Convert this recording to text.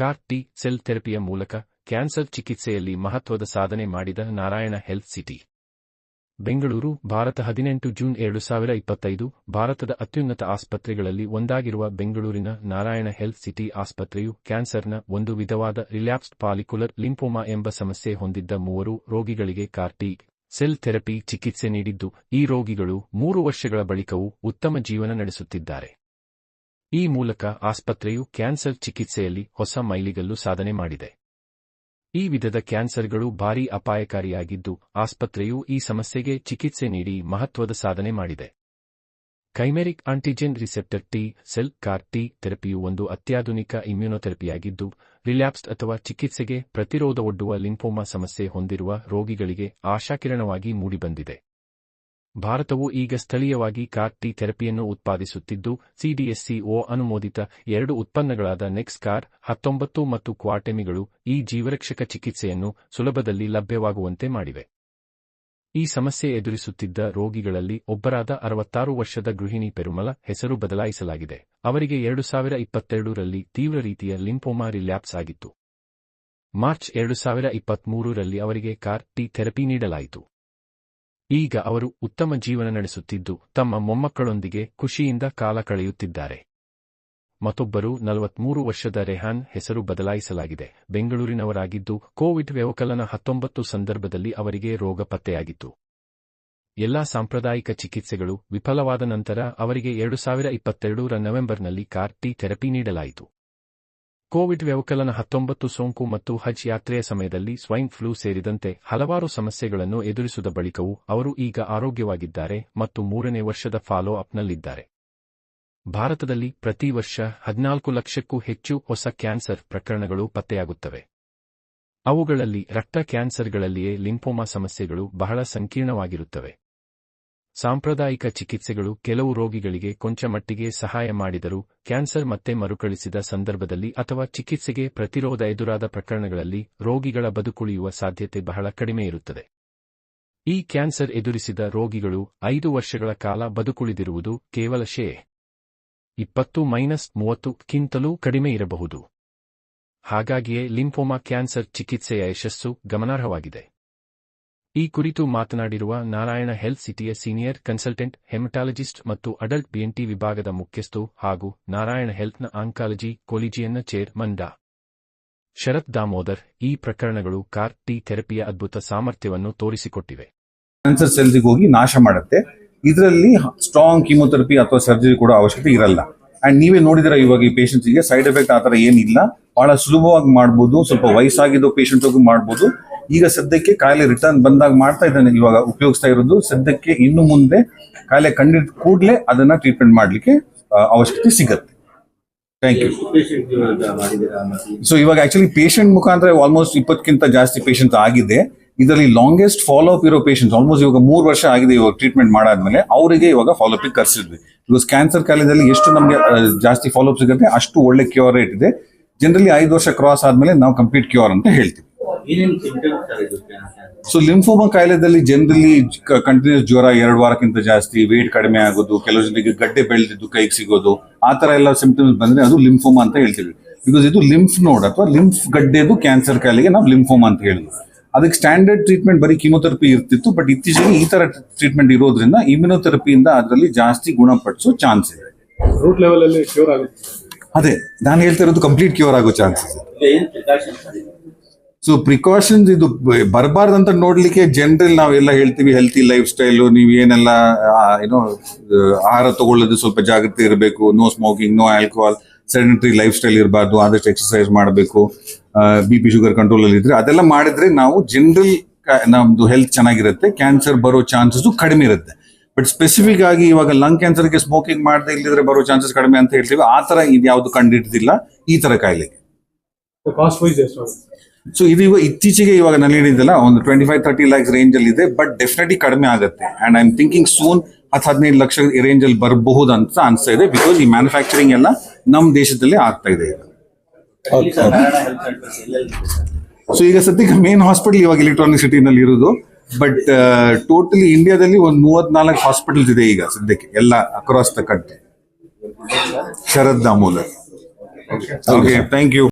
Car T cell ಥೆರಪಿಯ ಮೂಲಕ cancer ಚಿಕಿತ್ಸೆಯಲ್ಲಿ ಮಹತ್ವದ ಸಾಧನೆ ಮಾಡಿದ ನಾರಾಯಣ ಹೆಲ್ತ್ ಸಿಟಿ. ಬೆಂಗಳೂರು, ಭಾರತ ಹದಿನೆಂಟು ಜೂನ್ ಎರಡು ಸಾವಿರ ಇಪ್ಪತ್ತೈದು, ಭಾರತದ ಅತ್ಯುನ್ನತ ಆಸ್ಪತ್ರೆಗಳಲ್ಲಿ ಒಂದಾಗಿರುವ ಬೆಂಗಳೂರಿನ ನಾರಾಯಣ ಹೆಲ್ತ್ ಸಿಟಿ ಆಸ್ಪತ್ರೆಯು ಕ್ಯಾನ್ಸರ್ನ ಒಂದು ವಿಧವಾದ ರಿಲ್ಯಾಪ್ಸ್ಡ್ ಪಾಲಿಕ್ಯುಲರ್ ಲಿಂಪೋಮಾ ಎಂಬ ಸಮಸ್ಯೆ ಹೊಂದಿದ್ದ ಮೂವರು ರೋಗಿಗಳಿಗೆ ಕಾರ್ಟಿ ಸೆಲ್ ಥೆರಪಿ ಚಿಕಿತ್ಸೆ ನೀಡಿದ್ದು, ಈ ರೋಗಿಗಳು ಮೂರು ವರ್ಷಗಳ ಬಳಿಕವೂ ಉತ್ತಮ ಜೀವನ ನಡೆಸುತ್ತಿದ್ದಾರೆ. ಈ ಮೂಲಕ ಆಸ್ಪತ್ರೆಯು ಕ್ಯಾನ್ಸರ್ ಚಿಕಿತ್ಸೆಯಲ್ಲಿ ಹೊಸ ಮೈಲಿಗಲ್ಲು ಸಾಧನೆ ಮಾಡಿದೆ. ಈ ವಿಧದ ಕ್ಯಾನ್ಸರ್ಗಳು ಭಾರೀ ಅಪಾಯಕಾರಿಯಾಗಿದ್ದು, ಆಸ್ಪತ್ರೆಯು ಈ ಸಮಸ್ಯೆಗೆ ಚಿಕಿತ್ಸೆ ನೀಡಿ ಮಹತ್ವದ ಸಾಧನೆ ಮಾಡಿದೆ. Chimeric antigen receptor T, cell CAR T ಥೆರಪಿಯು ಒಂದು ಅತ್ಯಾಧುನಿಕ ಇಮ್ಯುನೊಥೆರಪಿಯಾಗಿದ್ದು, ರಿಲ್ಯಾಪ್ಸ್ಡ್ ಅಥವಾ ಚಿಕಿತ್ಸೆಗೆ ಪ್ರತಿರೋಧ ಒಡ್ಡುವ ಲಿಂಫೋಮಾ ಸಮಸ್ಯೆ ಹೊಂದಿರುವ ರೋಗಿಗಳಿಗೆ ಆಶಾಕಿರಣವಾಗಿ ಮೂಡಿಬಂದಿದೆ. ಭಾರತವು ಈಗ ಸ್ಥಳೀಯವಾಗಿ ಕಾರ್ ಟಿ ಥೆರಪಿಯನ್ನು ಉತ್ಪಾದಿಸುತ್ತಿದ್ದು ಸಿಡಿಎಸ್ಸಿಒ ಅನುಮೋದಿತ ಎರಡು ಉತ್ಪನ್ನಗಳಾದ ನೆಕ್ಸ್ ಕಾರ್, ಹತ್ತೊಂಬತ್ತು ಮತ್ತು ಕ್ವಾಟೆಮಿಗಳು ಈ ಜೀವರಕ್ಷಕ ಚಿಕಿತ್ಸೆಯನ್ನು ಸುಲಭದಲ್ಲಿ ಲಭ್ಯವಾಗುವಂತೆ ಮಾಡಿವೆ. ಈ ಸಮಸ್ಯೆ ಎದುರಿಸುತ್ತಿದ್ದ ರೋಗಿಗಳಲ್ಲಿ ಒಬ್ಬರಾದ ಅರವತ್ತಾರು ವರ್ಷದ ಗೃಹಿಣಿ ಪೆರುಮಲ ಹೆಸರು ಬದಲಾಯಿಸಲಾಗಿದೆ. ಅವರಿಗೆ ಎರಡು ಸಾವಿರ ಇಪ್ಪತ್ತೆರಡರಲ್ಲಿ ತೀವ್ರ ರೀತಿಯ ಲಿಂಪೋಮಾ ರಿಲ್ಯಾಪ್ಸ್ ಆಗಿತ್ತು. ಮಾರ್ಚ್ ಎರಡು ಸಾವಿರ ಇಪ್ಪತ್ಮೂರರಲ್ಲಿ ಅವರಿಗೆ ಕಾರ್ ಟಿ ಥೆರಪಿ ನೀಡಲಾಯಿತು. ಈಗ ಅವರು ಉತ್ತಮ ಜೀವನ ನಡೆಸುತ್ತಿದ್ದು, ತಮ್ಮ ಮೊಮ್ಮಕ್ಕಳೊಂದಿಗೆ ಖುಷಿಯಿಂದ ಕಾಲ ಕಳೆಯುತ್ತಿದ್ದಾರೆ. ಮತ್ತೊಬ್ಬರು ನಲವತ್ಮೂರು ವರ್ಷದ ರೆಹಾನ್ ಹೆಸರು ಬದಲಾಯಿಸಲಾಗಿದೆ. ಬೆಂಗಳೂರಿನವರಾಗಿದ್ದು, ಕೋವಿಡ್ ವ್ಯವಕಲನ ಹತ್ತೊಂಬತ್ತು ಸಂದರ್ಭದಲ್ಲಿ ಅವರಿಗೆ ರೋಗ ಪತ್ತೆಯಾಗಿತ್ತು. ಎಲ್ಲಾ ಸಾಂಪ್ರದಾಯಿಕ ಚಿಕಿತ್ಸೆಗಳು ವಿಫಲವಾದ ನಂತರ ಅವರಿಗೆ ಎರಡು ಸಾವಿರ ಇಪ್ಪತ್ತೆರಡರ ನವೆಂಬರ್ನಲ್ಲಿ ಕಾರ್ ಟಿ ಥೆರಪಿ ನೀಡಲಾಯಿತು. ಕೋವಿಡ್ ವ್ಯವಕಲನ ಹತ್ತೊಂಬತ್ತು ಸೋಂಕು ಮತ್ತು ಹಜ್ ಯಾತ್ರೆಯ ಸಮಯದಲ್ಲಿ ಸ್ವೈನ್ ಫ್ಲೂ ಸೇರಿದಂತೆ ಹಲವಾರು ಸಮಸ್ಯೆಗಳನ್ನು ಎದುರಿಸಿದ ಬಳಿಕವೂ ಅವರು ಈಗ ಆರೋಗ್ಯವಾಗಿದ್ದಾರೆ ಮತ್ತು ಮೂರನೇ ವರ್ಷದ ಫಾಲೋ ಅಪ್ನಲ್ಲಿದ್ದಾರೆ ಭಾರತದಲ್ಲಿ ಪ್ರತಿ ವರ್ಷ ಹದಿನಾಲ್ಕು ಲಕ್ಷಕ್ಕೂ ಹೆಚ್ಚು ಹೊಸ ಕ್ಯಾನ್ಸರ್ ಪ್ರಕರಣಗಳು ಪತ್ತೆಯಾಗುತ್ತವೆ. ಅವುಗಳಲ್ಲಿ ರಕ್ತ ಕ್ಯಾನ್ಸರ್ಗಳಲ್ಲಿಯೇ ಲಿಂಫೋಮಾ ಸಮಸ್ಯೆಗಳು ಬಹಳ ಸಂಕೀರ್ಣವಾಗಿರುತ್ತವೆ. ಸಾಂಪ್ರದಾಯಿಕ ಚಿಕಿತ್ಸೆಗಳು ಕೆಲವು ರೋಗಿಗಳಿಗೆ ಕೊಂಚ ಮಟ್ಟಿಗೆ ಸಹಾಯ ಮಾಡಿದರೂ ಕ್ಯಾನ್ಸರ್ ಮತ್ತೆ ಮರುಕಳಿಸಿದ ಸಂದರ್ಭದಲ್ಲಿ ಅಥವಾ ಚಿಕಿತ್ಸೆಗೆ ಪ್ರತಿರೋಧ ಎದುರಾದ ಪ್ರಕರಣಗಳಲ್ಲಿ ರೋಗಿಗಳ ಬದುಕುಳಿಯುವ ಸಾಧ್ಯತೆ ಬಹಳ ಕಡಿಮೆ ಇರುತ್ತದೆ. ಈ ಕ್ಯಾನ್ಸರ್ ಎದುರಿಸಿದ ರೋಗಿಗಳು ಐದು ವರ್ಷಗಳ ಕಾಲ ಬದುಕುಳಿದಿರುವುದು ಕೇವಲ ಶೇ ಇಪ್ಪತ್ತು ಮೈನಸ್ ಮೂವತ್ತುಕ್ಕಿಂತಲೂ ಕಡಿಮೆ ಇರಬಹುದು. ಹಾಗಾಗಿಯೇ ಲಿಂಫೋಮಾ ಕ್ಯಾನ್ಸರ್ ಚಿಕಿತ್ಸೆಯ ಯಶಸ್ಸು ಗಮನಾರ್ಹವಾಗಿದೆ. ಈ ಕುರಿತು ಮಾತನಾಡಿರುವ ನಾರಾಯಣ ಹೆಲ್ತ್ ಸಿಟಿಯ ಸೀನಿಯರ್ ಕನ್ಸಲ್ಟೆಂಟ್, ಹೆಮಟಾಲಜಿಸ್ಟ್ ಮತ್ತು ಅಡಲ್ಟ್ ಬಿಎನ್ಟಿ ವಿಭಾಗದ ಮುಖ್ಯಸ್ಥು ಹಾಗೂ ನಾರಾಯಣ ಹೆಲ್ತ್ನ ಆಂಕಾಲಜಿ ಕೊಲಿಜಿಯನ್ನ ಚೇರ್ಮನ್ ಡಾ. ಶರತ್ ದಾಮೋದರ್ ಈ ಪ್ರಕರಣಗಳು ಕಾರ್ ಟಿ ಥೆರಪಿಯ ಅದ್ಭುತ ಸಾಮರ್ಥ್ಯವನ್ನು ತೋರಿಸಿಕೊಟ್ಟಿವೆ. ಕ್ಯಾನ್ಸರ್ ಸೆಲ್ಸ್ಗೆ ಹೋಗಿ ನಾಶ ಮಾಡುತ್ತೆ. ಇದರಲ್ಲಿ ಸ್ಟ್ರಾಂಗ್ ಕೀಮೋಥೆರಪಿ ಅಥವಾ ಸರ್ಜರಿ ಕೂಡ ಅವಶ್ಯಕತೆ ಇರಲ್ಲ. ಅಂಡ್ ನೀವೇ ನೋಡಿದಿರ ಇವಾಗ ಈ ಪೇಷಂಟ್ಸ್ಗೆ ಸೈಡ್ ಎಫೆಕ್ಟ್ ಆತರ ಏನಿಲ್ಲ. ಬಹಳ ಸುಲಭವಾಗಿ ಮಾಡ್ಬೋದು ಸ್ವಲ್ಪ ವಯಸ್ಸಾಗಿದ್ದು ಪೇಷಂಟ್ ಮಾಡ್ಬೋದು. ಈಗ ಸದ್ಯಕ್ಕೆ ಕಾಯಿಲೆ ರಿಟರ್ನ್ ಬಂದಾಗ ಮಾಡ್ತಾ ಇದ್ದಾನೆ ಇವಾಗ ಉಪಯೋಗಿಸ್ತಾ ಇರೋದು. ಸದ್ಯಕ್ಕೆ ಇನ್ನು ಮುಂದೆ ಕಾಯಿಲೆ ಕಂಡಿದ ಕೂಡಲೇ ಅದನ್ನ ಟ್ರೀಟ್ಮೆಂಟ್ ಮಾಡ್ಲಿಕ್ಕೆ ಆ, ಅವಶ್ಯಕತೆ ಸಿಗತ್ತೆ. ಥ್ಯಾಂಕ್ ಯು ಸೊ ಇವಾಗ ಆಕ್ಚುಲಿ ಪೇಷಂಟ್ ಮುಖಾಂತರ ಆಲ್ಮೋಸ್ಟ್ ಇಪ್ಪತ್ತಕ್ಕಿಂತ ಜಾಸ್ತಿ ಪೇಷಂಟ್ ಆಗಿದೆ. ಇದರಲ್ಲಿ ಲಾಂಗೆಸ್ಟ್ ಫಾಲೋ ಅಪ್ ಇರೋ ಪೇಷಂಟ್ಸ್ ಆಲ್ಮೋಸ್ಟ್ ಇವಾಗ ಮೂರು ವರ್ಷ ಆಗಿದೆ ಇವಾಗ ಟ್ರೀಟ್ಮೆಂಟ್ ಮಾಡಾದ್ಮೇಲೆ ಅವರಿಗೆ ಇವಾಗ ಫಾಲೋ ಅಪ್ ಕರ್ಸಿದ್ವಿ. ಬಿಕಾಸ್ ಕ್ಯಾನ್ಸರ್ ಕಾಲದಲ್ಲಿ ಎಷ್ಟು ನಮಗೆ ಜಾಸ್ತಿ ಫಾಲೋ ಅಪ್ ಸಿಗುತ್ತೆ ಅಷ್ಟು ಒಳ್ಳೆ ಕ್ಯೂರ್ ರೇಟ್ ಇದೆ. ಜನರಲಿ ಐದು ವರ್ಷ ಕ್ರಾಸ್ ಆದ್ಮೇಲೆ ನಾವು ಕಂಪ್ಲೀಟ್ ಕ್ಯೂರ್ ಅಂತ ಹೇಳ್ತೀವಿ. ಸೊ ಲಿಂಫೋಮಾ ಕಾಯಿಲೆದಲ್ಲಿ ಜನರಲಿ ಕಂಟಿನ್ಯೂಸ್ ಜ್ವರ ಎರಡು ವಾರಕ್ಕಿಂತ ಜಾಸ್ತಿ ವೇಟ್ ಕಡಿಮೆ ಆಗೋದು ಕೆಲವು ಜನರಿಗೆ ಗಡ್ಡೆ ಬೆಳೆದಿದ್ದು ಕೈಗೆ ಸಿಗೋದು ಆ ತರ ಎಲ್ಲ ಸಿಂಪ್ಟಮ್ಸ್ ಬಂದ್ರೆ ಅದು ಲಿಂಫೋಮಾ ಅಂತ ಹೇಳ್ತೀವಿ. ಬಿಕಾಸ್ ಇದು ಲಿಂಫ್ ನೋಡ್ ಅಥವಾ ಲಿಂಫ್ ಗಡ್ಡೆದು ಕ್ಯಾನ್ಸರ್ ಕಾಯಿಲೆಗೆ ನಾವು ಲಿಂಫೋಮಾ ಅಂತ ಹೇಳಿದ್ವಿ. ಅದಕ್ಕೆ ಸ್ಟ್ಯಾಂಡರ್ಡ್ ಟ್ರೀಟ್ಮೆಂಟ್ ಬರೀ ಕಿಮೊಥೆರಪಿ ಇರ್ತಿತ್ತು ಬಟ್ ಇತ್ತೀಚೆಗೆ ಈ ತರ ಟ್ರೀಟ್ಮೆಂಟ್ ಇರೋದ್ರಿಂದ ಇಮ್ಯುನೋಥೆರಪಿಯಿಂದ ಅದರಲ್ಲಿ ಜಾಸ್ತಿ ಗುಣಪಡಿಸೋ ಚಾನ್ಸ್ ಇದೆ. ರೂಟ್ ಲೆವೆಲ್ ಅಲ್ಲಿ ಕ್ಯೂರ್ ಆಗುತ್ತೆ. ಅದೇ ನಾನು ಹೇಳ್ತಾ ಇರೋದು ಕಂಪ್ಲೀಟ್ ಕ್ಯೂರ್ ಆಗೋ ಚಾನ್ಸಸ್ ಸೊ ಪ್ರಿಕಾಷನ್ಸ್ ಇದು ಬರಬಾರ್ದಂತ ನೋಡ್ಲಿಕ್ಕೆ ಜನರಲ್ ನಾವೆಲ್ಲ ಹೇಳ್ತೀವಿ ಹೆಲ್ತಿ ಲೈಫ್ ಸ್ಟೈಲು ನೀವು ಏನೆಲ್ಲ ಏನೋ ಆಹಾರ ತಗೊಳ್ಳೋದು ಸ್ವಲ್ಪ ಜಾಗ್ರತೆ ಇರಬೇಕು no smoking no alcohol sedentary lifestyle ಇರಬಾರ್ದು ಆದಷ್ಟು ಎಕ್ಸಸೈಸ್ ಮಾಡಬೇಕು. ಬಿ ಪಿ ಶುಗರ್ ಕಂಟ್ರೋಲ್ ಅಲ್ಲಿ ಇದ್ರೆ ಅದೆಲ್ಲ ಮಾಡಿದ್ರೆ ನಾವು ಜನರಲ್ ನಮ್ದು ಹೆಲ್ತ್ ಚೆನ್ನಾಗಿರುತ್ತೆ ಕ್ಯಾನ್ಸರ್ ಬರೋ ಚಾನ್ಸಸ್ ಕಡಿಮೆ ಇರುತ್ತೆ. ಬಟ್ ಸ್ಪೆಸಿಫಿಕ್ ಆಗಿ ಇವಾಗ ಲಂಗ್ ಕ್ಯಾನ್ಸರ್ಗೆ ಸ್ಮೋಕಿಂಗ್ ಮಾಡದೆ ಇಲ್ಲಿದ್ರೆ ಬರೋ ಚಾನ್ಸಸ್ ಕಡಿಮೆ ಅಂತ ಹೇಳ್ತೀವಿ. ಆ ತರ ಇದು ಯಾವ್ದು ಕಂಡಿಡ್ದಿಲ್ಲ. ಈ ತರ ಕಾಯಿಲೆಗೆ. ಸೊ ಇದು ಇವಾಗ ಇತ್ತೀಚೆಗೆ ಇವಾಗ ನಾನು ಹೇಳಿದ್ದಲ್ಲ ಒಂದು twenty five thirty lakhs range ಅಲ್ಲಿ ಇದೆ ಬಟ್ ಡೆಫಿನೆಟ್ಲಿ ಕಡಿಮೆ ಆಗುತ್ತೆ. And I am thinking soon ಹತ್ತು ಹದಿನೈದು ಲಕ್ಷ ರೇಂಜ್ ಅಲ್ಲಿ ಬರಬಹುದು ಅಂತ ಅನ್ಸ್ತಾ ಇದೆ ಬಿಕಾಸ್ ಈ ಮ್ಯಾನುಫ್ಯಾಕ್ಚರಿಂಗ್ ಎಲ್ಲ ನಮ್ಮ ದೇಶದಲ್ಲಿ ಆಗ್ತಾ ಇದೆ ಈಗ. ಸೊ ಈಗ ಸದ್ಯಕ್ಕೆ ಮೇನ್ ಹಾಸ್ಪಿಟಲ್ ಇವಾಗ ಎಲೆಕ್ಟ್ರಾನಿಕ್ ಸಿಟಿನಲ್ಲಿ ಇರೋದು. ಬಟ್ ಟೋಟಲಿ ಇಂಡಿಯಾದಲ್ಲಿ ಒಂದು ಮೂವತ್ನಾಲ್ಕು ಹಾಸ್ಪಿಟಲ್ಸ್ ಇದೆ ಈಗ ಸದ್ಯಕ್ಕೆ ಎಲ್ಲ across the country Sharad Damodar. Okay thank you